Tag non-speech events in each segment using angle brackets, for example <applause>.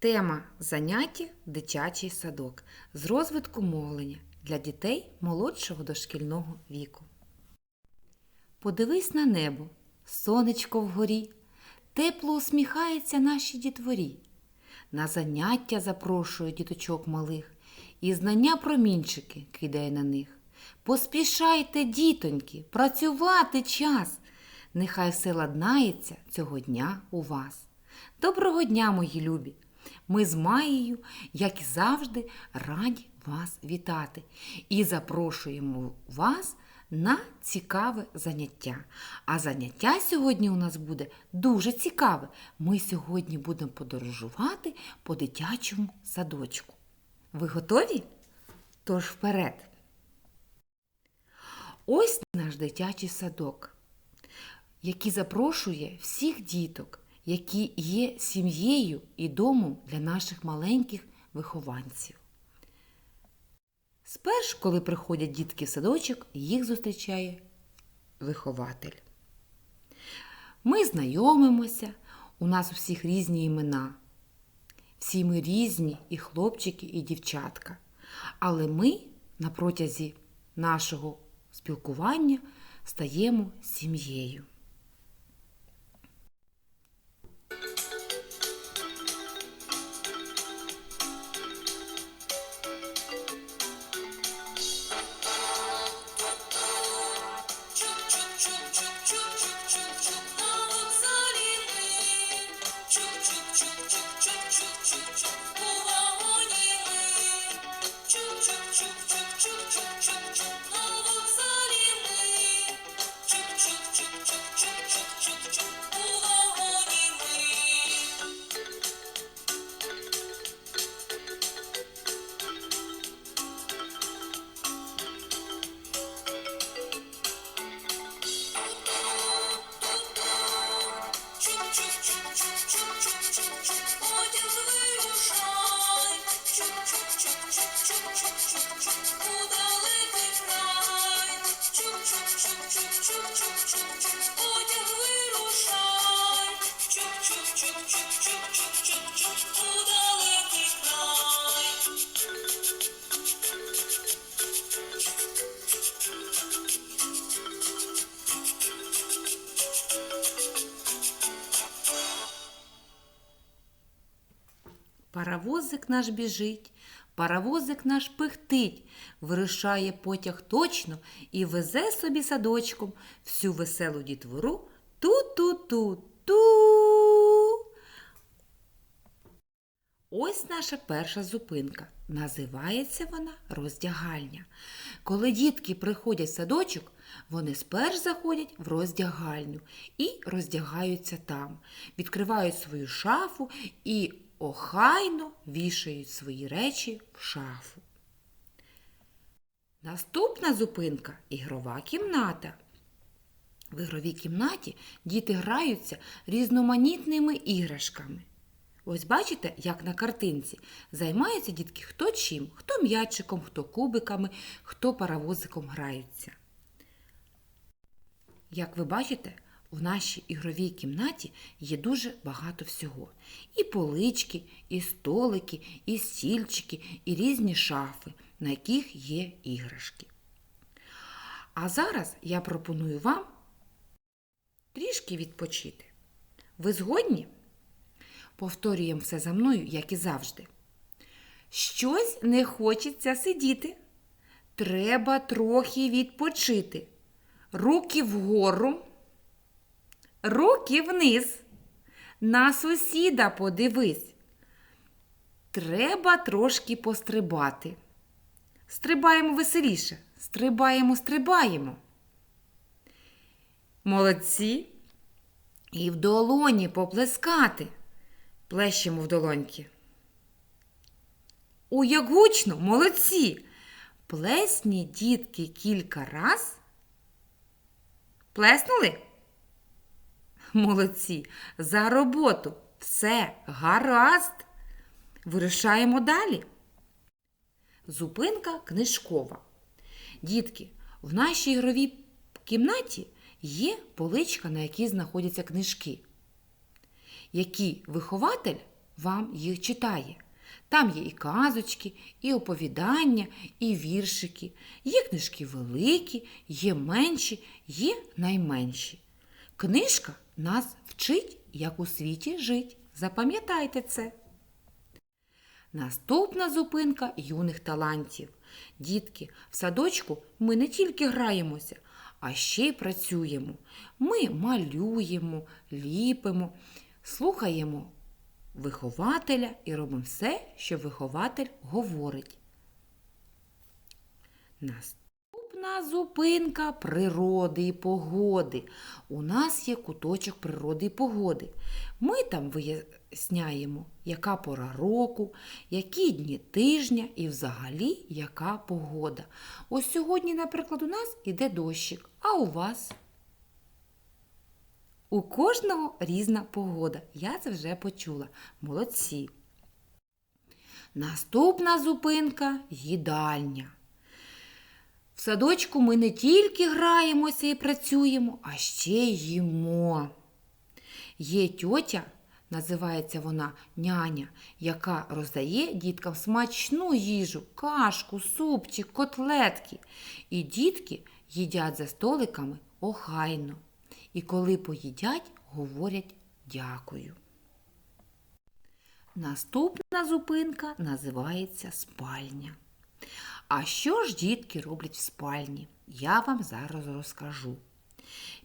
Тема заняття дитячий садок з розвитку мовлення для дітей молодшого дошкільного віку. Подивись на небо, сонечко вгорі, тепло усміхається нашій дітворі. На заняття запрошує діточок малих, і знання промінчики кидає на них. Поспішайте, дітоньки, працювати час. Нехай все ладнається цього дня у вас. Доброго дня, мої любі! Ми з Маєю, як і завжди, раді вас вітати і запрошуємо вас на цікаве заняття. А заняття сьогодні у нас буде дуже цікаве. Ми сьогодні будемо подорожувати по дитячому садочку. Ви готові? Тож вперед! Ось наш дитячий садок, який запрошує всіх діток, які є сім'єю і домом для наших маленьких вихованців. Спершу, коли приходять дітки в садочок, їх зустрічає вихователь. Ми знайомимося, у нас у всіх різні імена. Всі ми різні, і хлопчики, і дівчатка. Але ми на протязі нашого спілкування стаємо сім'єю. Паровозик наш біжить, паровозик наш пихтить, вирушає потяг точно і везе собі садочком всю веселу дітвору ту-ту-ту, ту. Ось наша перша зупинка. Називається вона роздягальня. Коли дітки приходять в садочок, вони сперш заходять в роздягальню і роздягаються там, відкривають свою шафу і охайно вішають свої речі в шафу. Наступна зупинка ігрова кімната. В ігровій кімнаті діти граються різноманітними іграшками. Ось бачите, як на картинці займаються дітки хто чим, хто м'ячиком, хто кубиками, хто паровозиком граються. Як ви бачите, в нашій ігровій кімнаті є дуже багато всього. І полички, і столики, і стільчики, і різні шафи, на яких є іграшки. А зараз я пропоную вам трішки відпочити. Ви згодні? Повторюємо все за мною, як і завжди. Щось не хочеться сидіти. Треба трохи відпочити. Руки вгору, руки вниз. На сусіда подивись. Треба трошки пострибати. Стрибаємо веселіше. Стрибаємо, стрибаємо. Молодці. І в долоні поплескати. Плещемо в долоньки. У як гучно, молодці. Плесні дітки кілька раз. Плеснули? <laughs> Молодці. За роботу. Все гаразд. Вирушаємо далі. Зупинка книжкова. Дітки, в нашій ігровій кімнаті є поличка, на якій знаходяться книжки, які вихователь вам їх читає. Там є і казочки, і оповідання, і віршики. Є книжки великі, є менші, є найменші. Книжка нас вчить, як у світі жить. Запам'ятайте це. Наступна зупинка юних талантів. Дітки, в садочку ми не тільки граємося, а ще й працюємо. Ми малюємо, ліпимо, слухаємо вихователя і робимо все, що вихователь говорить. Наступна зупинка природи і погоди. У нас є куточок природи і погоди. Ми там виясняємо, яка пора року, які дні тижня і взагалі яка погода. Ось сьогодні, наприклад, у нас іде дощик, а у вас? У кожного різна погода. Я це вже почула. Молодці. Наступна зупинка їдальня. В садочку ми не тільки граємося і працюємо, а ще й їмо. Є тьотя, називається вона няня, яка роздає діткам смачну їжу, кашку, супчик, котлетки. І дітки їдять за столиками охайно. І коли поїдять, говорять дякую. Наступна зупинка називається спальня. А що ж дітки роблять в спальні? Я вам зараз розкажу.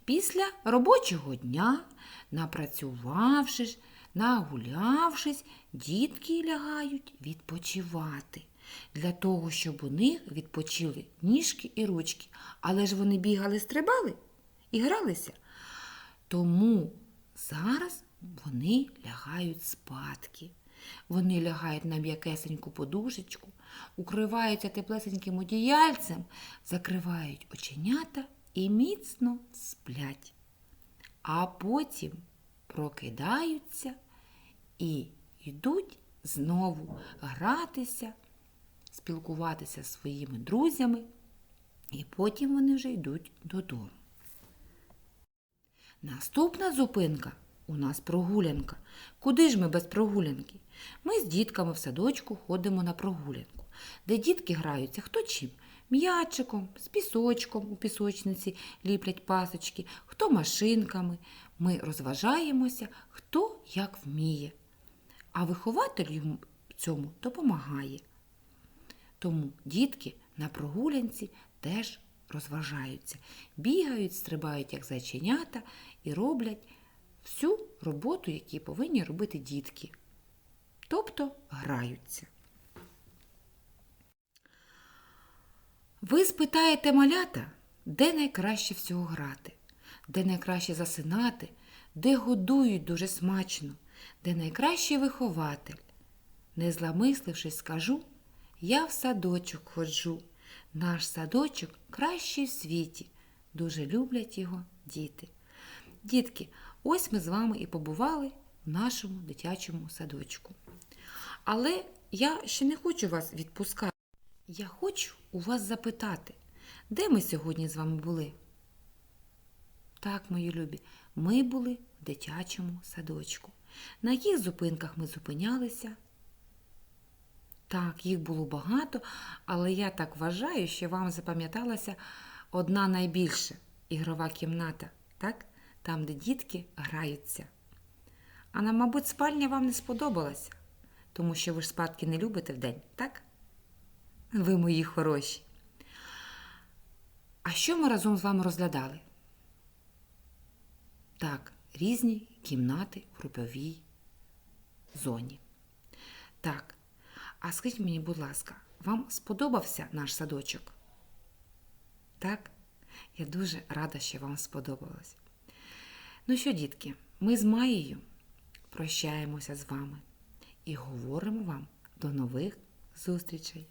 Після робочого дня, напрацювавшись, нагулявшись, дітки лягають відпочивати. Для того, щоб у них відпочили ніжки і ручки. Але ж вони бігали, стрибали і гралися. Тому зараз вони лягають спадки. Вони лягають на м'якесеньку подушечку, укриваються теплесеньким одіяльцем, закривають оченята і міцно сплять. А потім прокидаються і йдуть знову гратися, спілкуватися зі своїми друзями, і потім вони вже йдуть додому. Наступна зупинка у нас прогулянка. Куди ж ми без прогулянки? Ми з дітками в садочку ходимо на прогулянку, де дітки граються хто чим? М'ячиком, з пісочком у пісочниці ліплять пасочки, хто машинками. Ми розважаємося, хто як вміє. А вихователь йому цьому допомагає. Тому дітки на прогулянці теж розважаються, бігають, стрибають як зайченята і роблять всю роботу, яку повинні робити дітки. Тобто граються. Ви спитаєте малята, де найкраще всього грати, де найкраще засинати, де годують дуже смачно, де найкращий вихователь. Не зламислившись, скажу, я в садочок ходжу. Наш садочок кращий в світі. Дуже люблять його діти. Дітки, ось ми з вами і побували в нашому дитячому садочку. Але я ще не хочу вас відпускати. Я хочу у вас запитати, де ми сьогодні з вами були? Так, мої любі, ми були в дитячому садочку. На яких зупинках ми зупинялися? Так, їх було багато, але я так вважаю, що вам запам'яталася одна найбільша ігрова кімната, так? там, де дітки граються. А нам, мабуть, спальня вам не сподобалася, тому що ви ж спадки не любите вдень, так? Ви мої хороші. А що ми разом з вами розглядали? Так, різні кімнати в груповій зоні. Так, а скажіть мені, будь ласка, вам сподобався наш садочок? Так? Я дуже рада, що вам сподобалось. Ну що, дітки, ми з Маєю прощаємося з вами і говоримо вам до нових зустрічей.